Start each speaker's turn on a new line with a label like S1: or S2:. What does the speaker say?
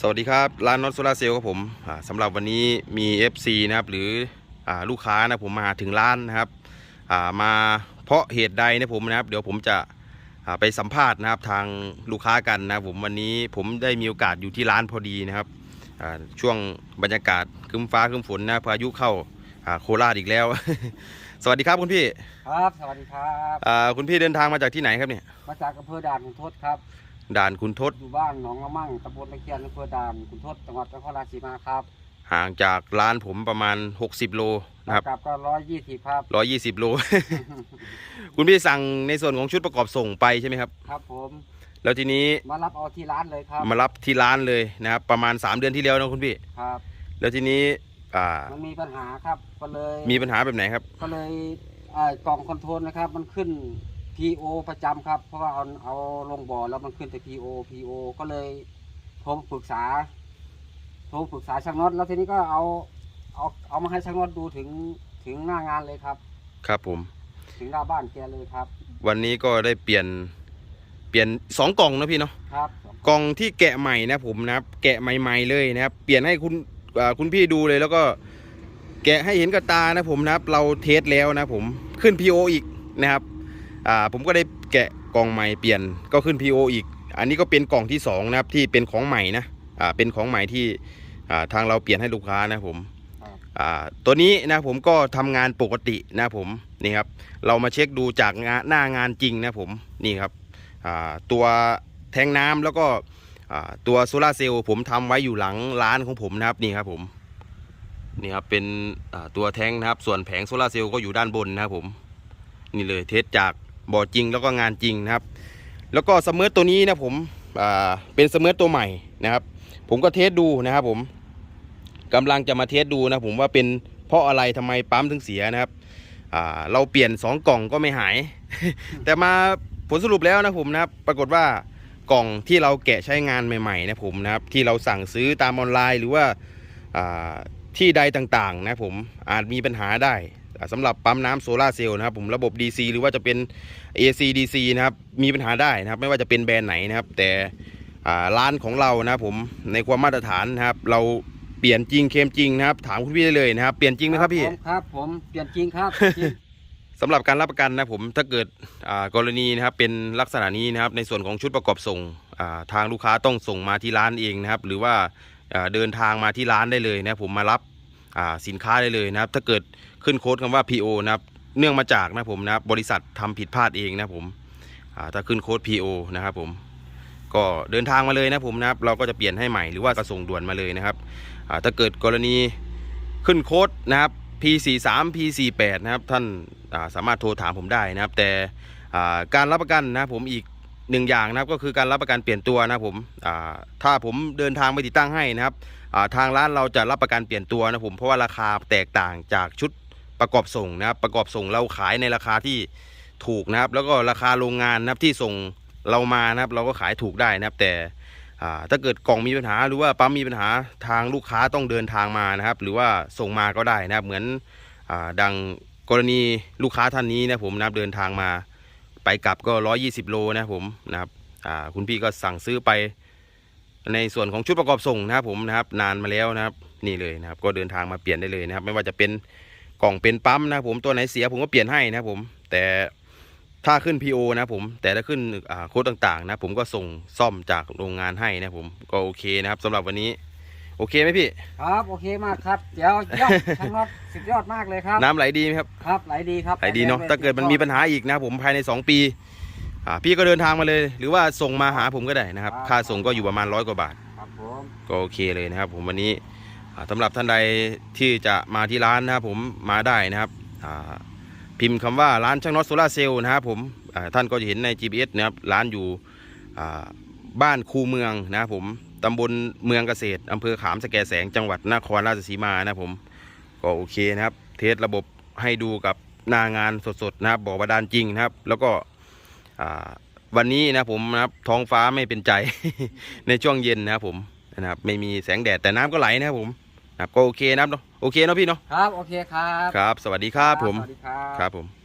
S1: สวัสดีครับ ร้านน็อตโซลาเซลล์ครับผมอ่าสำหรับวันนี้มี FC นะครับหรืออาลูกค้านะผมมาถึงร้านนะครับอ่ามาเพราะเหตุใดนะผมนะครับ เดี๋ยวผมจะอ่าไปสัมภาษณ์นะครับทางลูกค้ากันนะครับผมวันนี้ผมได้มีโอกาสอยู่ที่ร้านพอดีนะครับอ่าช่วงบรรยากาศครึ้มฟ้าครึ้มฝนนะพายุเข้าอ่าโคราชอีกแล้ว สวัสดีครับคุณพี่
S2: ครับสวัสดีครับ
S1: อ่าคุณพี่เดินทางมาจากที่ไหนครับเนี่ย
S2: มาจากอำเภอด่านขุนทดครับ
S1: ด่านคุณทศ
S2: อยู่บ้านหนองละมั่งตำบลตะเคียนอำเภอด่านขุนทดจังหวัดนครราชสีมาครับ
S1: ห่างจากร้านผมประมาณ 60 โลนะครับ
S2: กลับก็ร้อยยี่สิบครับ
S1: ร้อยยี่สิบโล คุณพี่สั่งในส่วนของชุดประกอบส่งไปใช่ไหมครับ
S2: ครับผม
S1: แล้วทีนี้
S2: มารับเอาที่ร้านเลยครับ
S1: มารับที่ร้านเลยนะครับประมาณ 3 เดือนที่แล้วนะคุณพี่
S2: ครับ
S1: แล้วทีนี้อ่า
S2: มันมีปัญหาครับก็เลย
S1: มีปัญหาแบบไหนครับ
S2: ก็เลยเอ่อกล่องคอนโทรลนะครับ มันขึ้น PO ประจำครับ เพราะว่าเอาเอาลงบ่อแล้วมันขึ้นแต่ PO PO ก็เลยโทรปรึกษาโทรปรึกษาช่างน็อตแล้วทีนี้ก็เอาเอาเอามาให้ช่างน็อตดูถึงถึงหน้างานเลยครับ
S1: ครับผม
S2: ถึงหน้าบ้านแกเลยครับ
S1: วันนี้ก็ได้เปลี่ยนเปลี่ยนสองกล่องนะพี่เนาะ
S2: ครับ
S1: กล่องที่แกะใหม่นะผมนะครับ แกะใหม่ๆเลยนะครับเปลี่ยนให้คุณอ่าคุณพี่ดูเลย แล้วก็ แกะให้เห็นกับตานะผมนะครับ เราเทสแล้วนะผมขึ้น PO อีกนะครับ อ่าผมก็ได้แกะกล่องใหม่เปลี่ยนก็ขึ้น PO อีก อันนี้ก็เป็นกล่องที่สองนะครับที่เป็นของใหม่นะอ่าเป็นของใหม่ที่อ่าทางเราเปลี่ยนให้ลูกค้านะผม
S2: ครับ
S1: อ่าตัวนี้นะผมก็ทำงานปกตินะผมนี่ครับเรามาเช็คดูจากงานหน้างานจริงนะผมนี่ครับอ่าตัวแทงน้ำแล้วก็อ่าตัวโซลาร์เซลล์ผมทำไว้อยู่หลังร้านของผมนะครับนี่ครับผมนี่ครับเป็นอ่าตัวแทงนะครับ ส่วนแผงโซลาร์เซลล์ก็อยู่ด้านบนนะครับผม นี่เลยเทสจาก บ่อจริงแล้วก็งานจริงนะครับ แล้วก็สมิร์ตตัวนี้นะผมเป็นสมิร์ตตัวใหม่นะครับ ผมก็เทสดูนะครับผมกำลังจะมาเทสดูนะผมว่าเป็นเพราะอะไรทำไมปั๊มถึงเสียนะครับเราเปลี่ยน 2 กล่องก็ไม่หาย แต่มาผลสรุปแล้วนะผมนะครับ ปรากฏว่ากล่องที่เราแกะใช้งานใหม่ๆนะผมนะครับ ที่เราสั่งซื้อตามออนไลน์หรือว่าอาที่ใดต่างๆนะผมอาจมีปัญหาได้ สำหรับปั๊มน้ำโซลาร์เซลล์นะครับผมระบบ DC หรือว่าจะเป็น AC DC นะครับมีปัญหาได้นะครับ ไม่ว่าจะเป็นแบรนด์ไหนนะครับ แต่อ่าร้านของเรานะครับผมในความมาตรฐานนะครับ เราเปลี่ยนจริงเคลมจริงนะครับ ถามคุณพี่ได้เลยนะครับ เปลี่ยนจริงไหมครับพี่
S2: ผมครับผมเปลี่ยนจริงครับจริง
S1: สำหรับการรับประกันนะผมถ้าเกิดอ่ากรณีนะครับเป็นลักษณะนี้นะครับ ในส่วนของชุดประกอบส่งอ่าทางลูกค้าต้องส่งมาที่ร้านเองนะครับ หรือว่าอ่าเดินทางมาที่ร้านได้เลยนะครับผมมารับอ่าสินค้าได้เลยนะครับ ถ้าเกิด ขึ้นโค้ดคำว่า PO นะครับเนื่องมาจากนะผมนะครับบริษัททำผิดพลาดเองนะผมถ้าขึ้นโค้ด PO นะครับผมก็เดินทางมาเลยนะผมนะครับเราก็จะเปลี่ยนให้ใหม่หรือว่ากระส่งด่วนมาเลยนะครับถ้าเกิดกรณีขึ้นโค้ดนะครับ P43 P48 นะครับท่านาสามารถโทรถามผมได้นะครับ แต่การรับประกันนะผมอีกหนึ่งอย่างนะครับก็คือการรับประกันเปลี่ยนตัวนะผมถ้าผมเดินทางไปติดตั้งให้นะครับทางร้านเราจะรับประกันเปลี่ยนตัวนะผมเพราะว่าราคาแตกต่างจากชุด ประกอบส่งนะครับ ประกอบส่งเราขายในราคาที่ถูกนะครับ แล้วก็ราคาโรงงานนะครับที่ส่งเรามานะครับ เราก็ขายถูกได้นะครับ แต่ถ้าเกิดกล่องมีปัญหาหรือว่าปั๊มมีปัญหาทางลูกค้าต้องเดินทางมานะครับ หรือว่าส่งมาก็ได้นะครับ เหมือนอดังกรณีลูกค้าท่านนี้นะผมนะครับเดินทางมา ไปกลับก็ 120 โลนะผมนะครับคุณพี่ก็สั่งซื้อไปในส่วนของชุดประกอบส่งนะครับผมนะครับ นานมาแล้วนะครับ นี่เลยนะครับ ก็เดินทางมาเปลี่ยนได้เลยนะครับ ไม่ว่าจะเป็น กล่องเป็นปั๊มนะครับผมตัวไหนเสียผมก็เปลี่ยนให้นะครับผม แต่ถ้าขึ้น PO นะครับผมแต่ถ้าขึ้นอ่าโค้ดต่างๆ นะ ผมก็ส่งซ่อมจากโรงงานให้นะครับผมก็โอเคนะครับสำหรับวันนี้ โอเคไหมพี่
S2: ครับโอเคมากครับเดี๋ยวยอดช่างน็อตสุดยอดมากเลยครับ
S1: น้ำไหลดีไหมครับ
S2: ครับไหลดีครับ
S1: ไหลดีเนาะถ้าเกิดมันมีปัญหาอีกนะครับผมภายใน 2 ปีอ่าพี่ก็เดินทางมาเลย หรือว่าส่งมาหาผมก็ได้นะครับ ค่าส่งก็อยู่ประมาณร้อยกว่าบาท
S2: ครับผม
S1: ก็โอเคเลยนะครับ ผมวันนี้อ่า สำหรับท่านใดที่จะมาที่ร้านนะครับผมมาได้นะครับพิมพ์คำว่าร้านช่างน็อตโซลาเซลล์นะครับผมท่านก็จะเห็นใน GPS นะครับร้านอยู่บ้านคูเมืองนะครับผมตำบลเมืองเกษตรอำเภอขามสแกแสงจังหวัดนครราชสีมานะครับผมก็โอเคนะครับ เทสระบบให้ดูกับหน้างานสดๆนะครับบอกบาดาลจริงนะครับ แล้วก็วันนี้นะผมนะครับท้องฟ้าไม่เป็นใจในช่วงเย็นนะครับผมนะครับไม่มีแสงแดดแต่น้ำก็ไหลนะครับผม ครับก็โอเคนะครับเนาะโอเคเนาะพี่เนาะ
S2: ครับ โอเคครับ
S1: ครับ สวัสดีครับผม
S2: สวัสดีครับ
S1: ครับผม